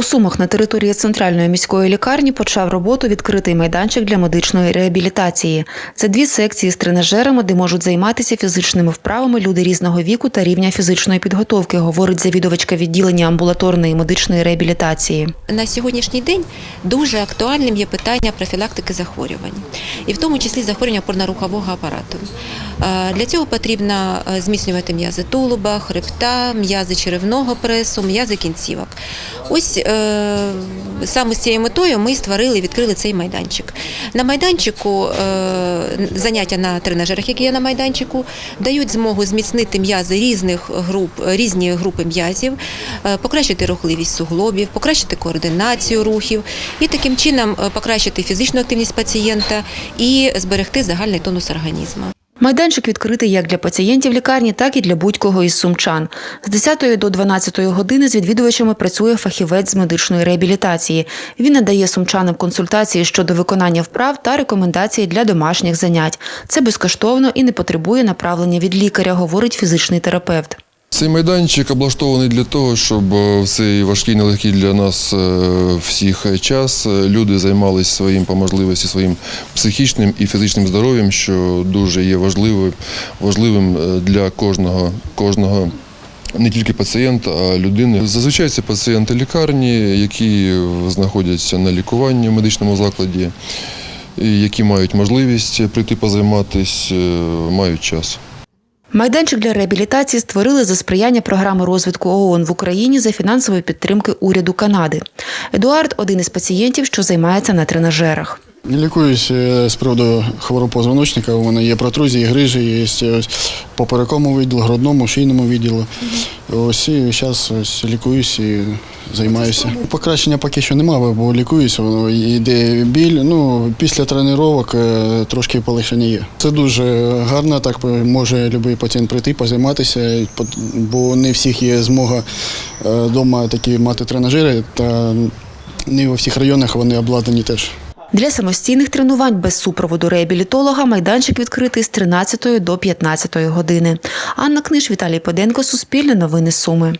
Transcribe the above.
У Сумах на території центральної міської лікарні почав роботу відкритий майданчик для медичної реабілітації. Це дві секції з тренажерами, де можуть займатися фізичними вправами люди різного віку та рівня фізичної підготовки, говорить завідувачка відділення амбулаторної медичної реабілітації. На сьогоднішній день дуже актуальним є питання профілактики захворювань, і в тому числі захворювання опорно-рухового апарату. Е, Для цього потрібно е, зміцнювати м'язи тулуба, хребта, м'язи черевного пресу, м'язи кінцівок. Ось е, саме з цією метою ми створили і відкрили цей майданчик. На майданчику заняття на тренажерах, які є на майданчику, дають змогу зміцнити м'язи різних груп, різні групи м'язів, покращити рухливість суглобів, покращити координацію рухів і таким чином покращити фізичну активність пацієнта і зберегти загальний тонус організму. Майданчик відкритий як для пацієнтів лікарні, так і для будь-кого із сумчан. З 10 до 12 години з відвідувачами працює фахівець з медичної реабілітації. Він надає сумчанам консультації щодо виконання вправ та рекомендації для домашніх занять. Це безкоштовно і не потребує направлення від лікаря, говорить фізичний терапевт. Цей майданчик облаштований для того, щоб е, в цей важкий нелегкий для нас е, всіх час е, люди займалися своїм по можливості своїм психічним і фізичним здоров'ям, що дуже є важливим, важливим для кожного кожного. Не тільки пацієнта, а людини. Зазвичай це пацієнти лікарні, які знаходяться на лікуванні в медичному закладі, які мають можливість прийти позайматися, мають час. Майданчик для реабілітації створили за сприяння програми розвитку ООН в Україні за фінансової підтримки уряду Канади. Едуард один із пацієнтів, що займається на тренажерах. Лікуюсь е, з приводу хвороб позвоночника. У мене є протрузії, грижі, є поперекому поперековому відділу, грудному, шийному відділу. Ось зараз ось лікуюсь і займаюся. Покращення поки що немає, бо лікуюсь, воно йде біль. Ну, після тренувань е, трошки полегшення є. Це дуже гарно, так може будь-який пацієнт прийти, позайматися, бо не всіх є змога вдома такі мати тренажери, та не у всіх районах вони обладнані теж. Для самостійних тренувань без супроводу реабілітолога майданчик відкритий з 13 до 15 години. Анна Книж, Віталій Поденко, Суспільне новини Суми.